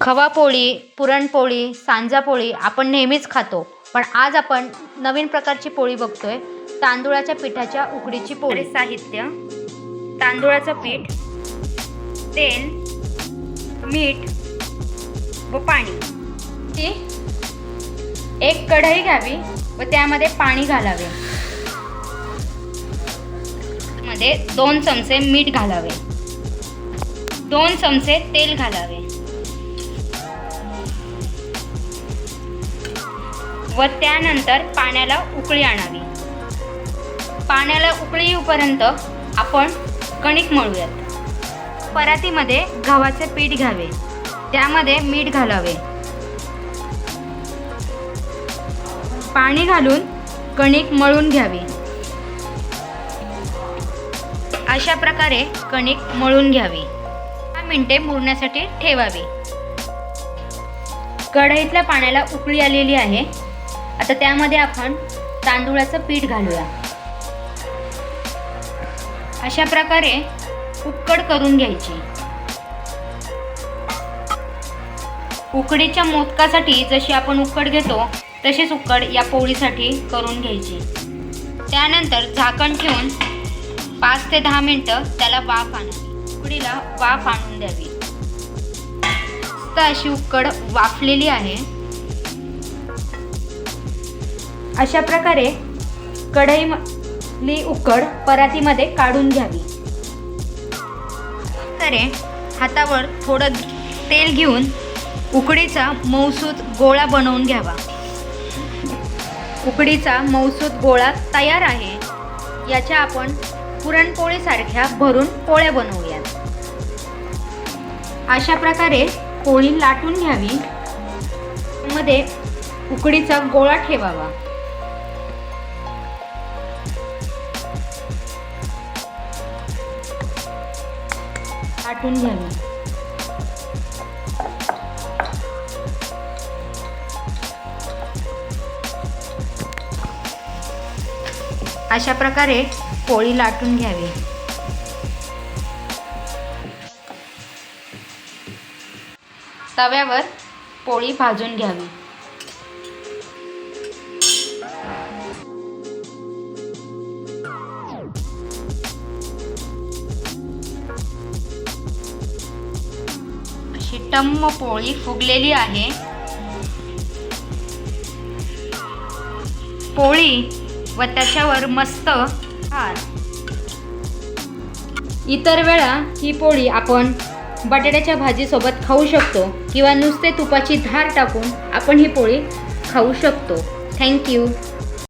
खवा पोळी पुरणपोळी सांजा पोळी आपण नेहमीच खातो. पण आज आपण नवीन प्रकारची पोळी बघतोय. तांदुळाच्या पिठाच्या उकडीची पोळी. साहित्य. तांदुळाचं पीठ. तेल. मीठ. व पाणी. ती एक कढई घ्यावी व त्यामध्ये पाणी घालावे. मध्ये दोन चमचे मीठ घालावे. दोन चमचे तेल घालावे. व त्यानंतर पाण्याला उकळी आणावी. पाण्याला उकळी येऊपर्यंत आपण कणिक मळूयात. परातीमध्ये गव्हाचे पीठ घ्यावे. त्यामध्ये मीठ घालावे. पाणी घालून कणिक मळून घ्यावी. अशा प्रकारे कणिक मळून घ्यावी. दहा मिनटे मुरण्यासाठी ठेवावी. कढईतल्या पाण्याला उकळी आलेली आहे. आता त्यामध्ये आपण तांदूळाचं पीठ घालूया. अशा प्रकारे उकड करून घ्यायची. उकडीच्या मोदकासाठी जशी आपण उकड घेतो तशीच उकड या पोळीसाठी करून घ्यायची. त्यानंतर झाकण ठेवून पाच ते दहा मिनटं त्याला वाफ आणावी उकडीला वाफ आणून द्यावी. तर अशी उकड वाफलेली आहे. अशा प्रकारे कढईली उकड परातीमध्ये काढून घ्यावी. तरे हातावर थोडं तेल घेऊन उकडीचा मऊसूत गोळा बनवून घ्यावा. उकडीचा मऊसूत गोळा तयार आहे. याच्या आपण पुरणपोळीसारख्या भरून पोळ्या बनवूयात. अशा प्रकारे पोळी लाटून घ्यावी. मध्ये उकडीचा गोळा ठेवावा. लाटून घ्यावी. अशा प्रकारे पोळी लाटून घ्यावी. तव्यावर पोळी भाजून घ्यावी. टम्म पोळी फुगलेली आहे. पोळी व त्याच्यावर मस्त हार. इतर वेळा ही पोळी आपण बटाट्याच्या भाजीसोबत खाऊ शकतो किंवा नुसते तुपाची धार टाकून आपण ही पोळी खाऊ शकतो. थँक्यू